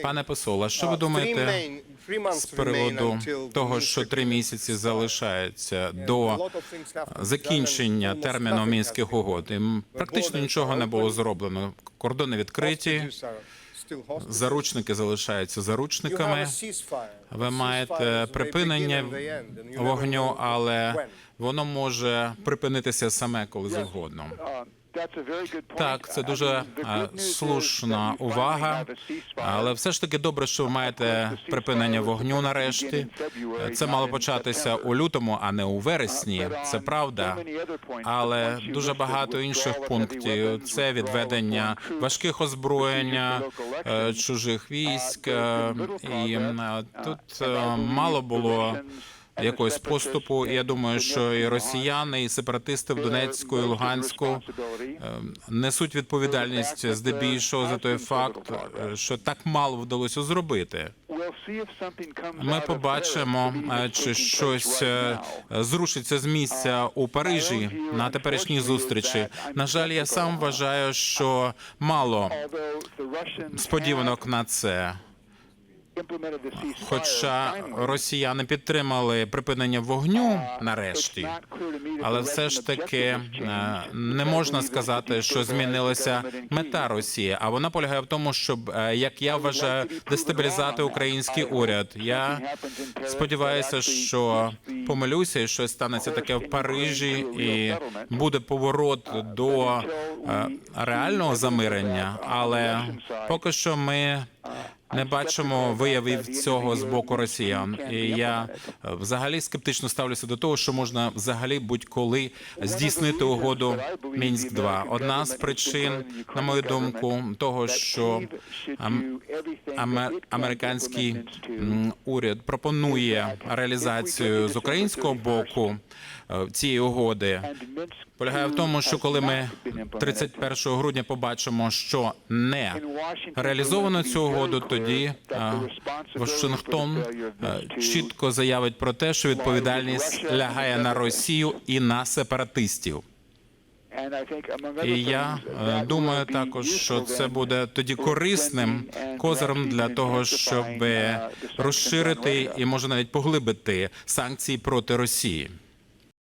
Пане посол, а що ви думаєте з приводу того, що три місяці залишається до закінчення терміну мінських угод? І практично нічого не було зроблено. Кордони відкриті, заручники залишаються заручниками. Ви маєте припинення вогню, але воно може припинитися саме коли завгодно. Так, це дуже е, слушна увага, але все ж таки добре, що ви маєте припинення вогню нарешті. Це мало початися у лютому, а не у вересні. Це правда. Але дуже багато інших пунктів це відведення важких озброєння е, чужих військ. е, І е, тут мало було якогось поступу. Я думаю, що і росіяни, і сепаратисти в Донецьку і Луганську е, несуть відповідальність здебільшого за той факт, е, що так мало вдалося зробити. Ми побачимо, е, чи щось е, зрушиться з місця у Парижі на теперішній зустрічі. На жаль, я сам вважаю, що мало сподіванок на це. Хоча росіяни підтримали припинення вогню нарешті, але все ж таки е, не можна сказати, що змінилася мета Росії. А вона полягає в тому, щоб е, як я вважаю, дестабілізувати український уряд. Я сподіваюся, що помилюся, і щось станеться таке в Парижі, і буде поворот до е, реального замирення. Але поки що ми не бачимо виявів цього з боку росіян. І я е, взагалі скептично ставлюся до того, що можна взагалі будь-коли здійснити угоду мінськ 2 Одна з причин, на мою думку, того, що ам- американський уряд пропонує реалізацію з українського боку е, цієї угоди. Полягає в тому, що коли ми 31 грудня побачимо, що не реалізовано цю угоду, тоді е, Вашингтон е, чітко заявить про те, що відповідальність лягає на Росію і на сепаратистів. І я е, думаю також, що це буде тоді корисним козиром для того, щоб розширити і може навіть поглибити санкції проти Росії.